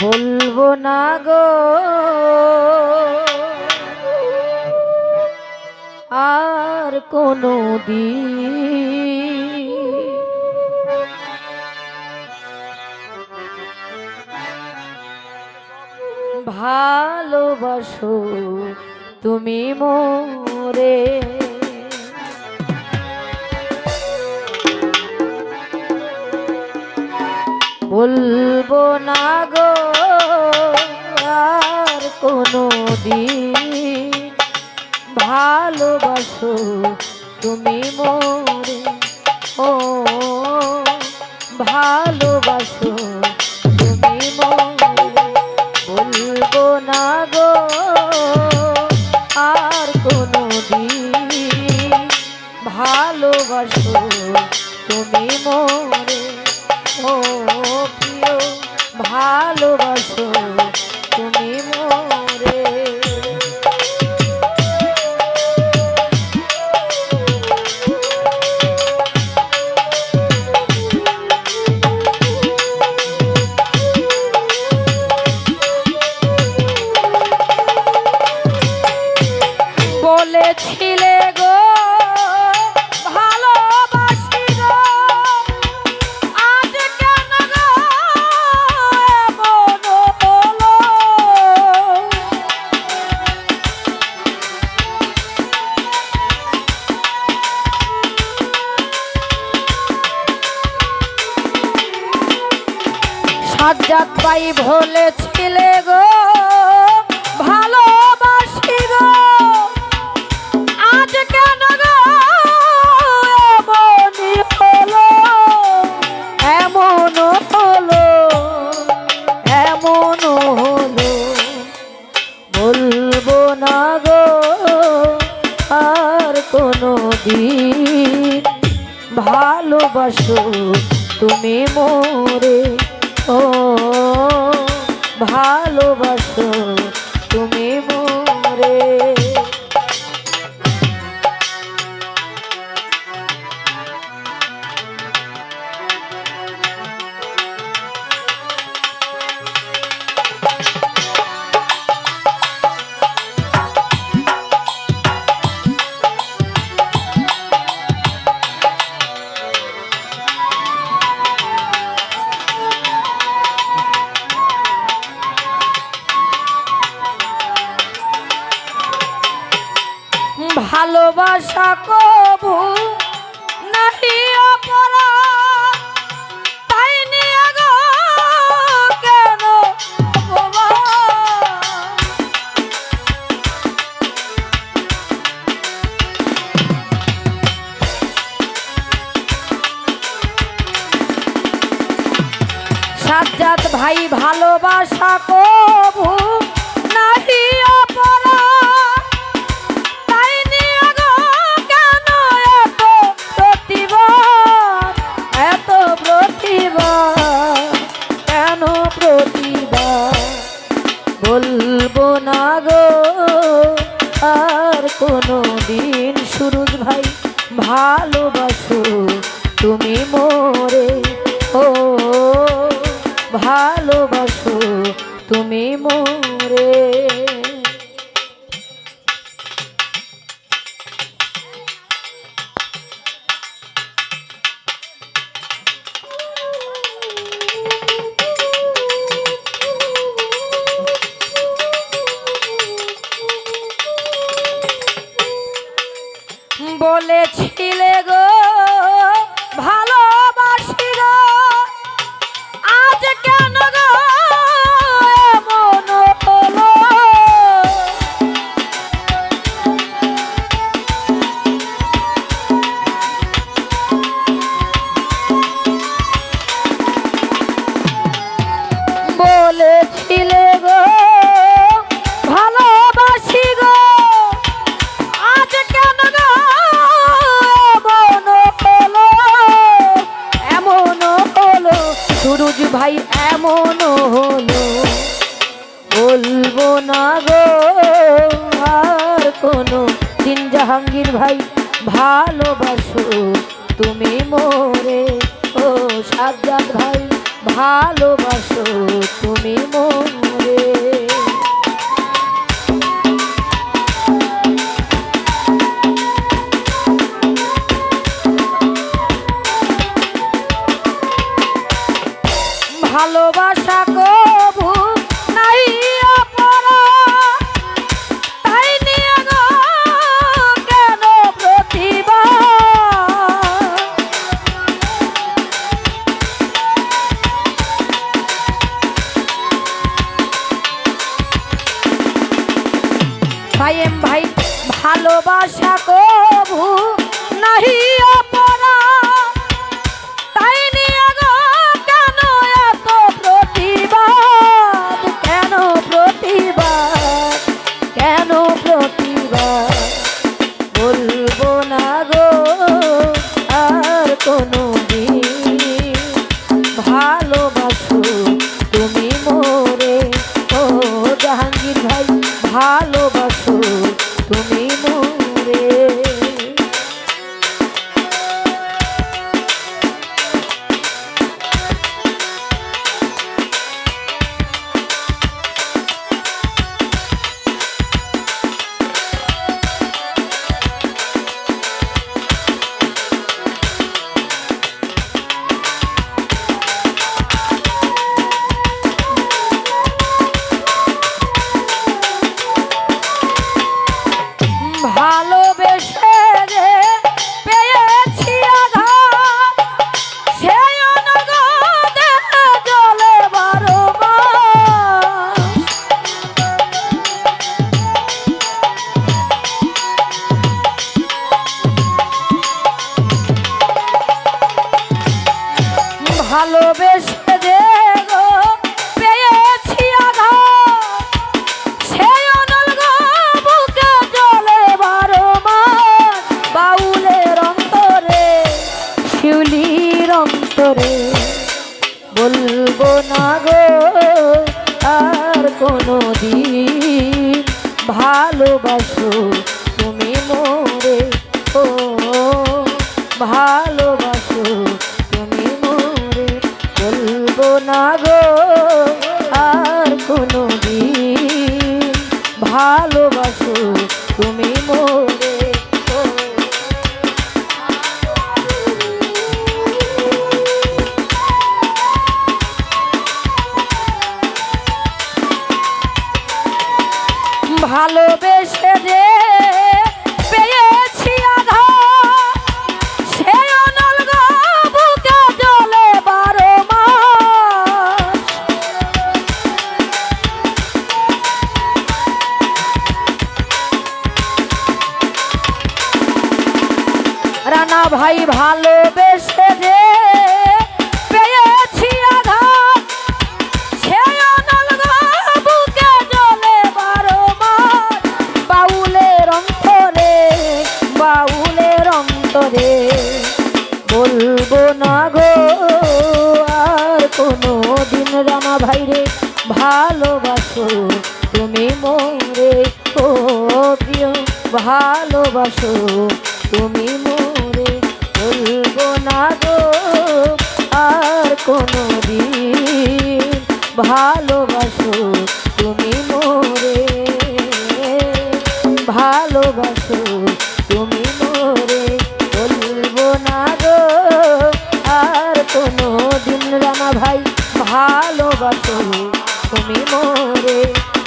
বলব না গো। আর কোনো দিন। ভালোবাসো তুমি মোরে। বলব না দিন ভালোবাসো তুমি মোরে, ও ভালোবাসো তুমি মোরে, বলব না গো আর কোনো দিন ভালোবাসো তুমি মোরে, ও প্রিয় ভালোবাসো সাজ্জাদ পাই বলেছিলে গো, ভালোবাসি গো। আজ কেন এমন হলো না গো, আর কোনো দিন ভালোবাসো তুমি মোরে। ভালোবাসো তুমি মোরে। সাজ্জাদ ভাই ভালোবাসা কবু তাই নিয়ে কেন এত প্রতিবাদ? এত কেন মোরে বলেছিলে গো সাজ্জাদ ভাই ভালোবাসো তুমি মরে ভালোবাসা কবু ভাইয়েম ভাই, ভালোবাসা কবু নাহি অপরা। তাই নিয়ে কেন এত প্রতিবাদ? কেন প্রতিবাদ? কেন প্রতিবাদ? ভালোবাসো ভাই ভালোবেসে যে পেয়েছি আঘাত, সে বুকে জলে বারো বলব না গো, আর কোনো দিন রানা ভাইরে ভালোবাসো, তুমি মোরে ও প্রিয় ভালোবাসো, তুমি মোরে কোনো দিন ভালোবাসো তুমি মোরে। ভালোবাসো তুমি মোরে, বলব না গো। আর কোনো দিন রানা ভাই, ভালোবাসো তুমি মোরে।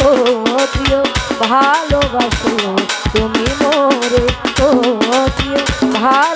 ও ভালোবাসো তুমি মোরে। ও ভালোবাসো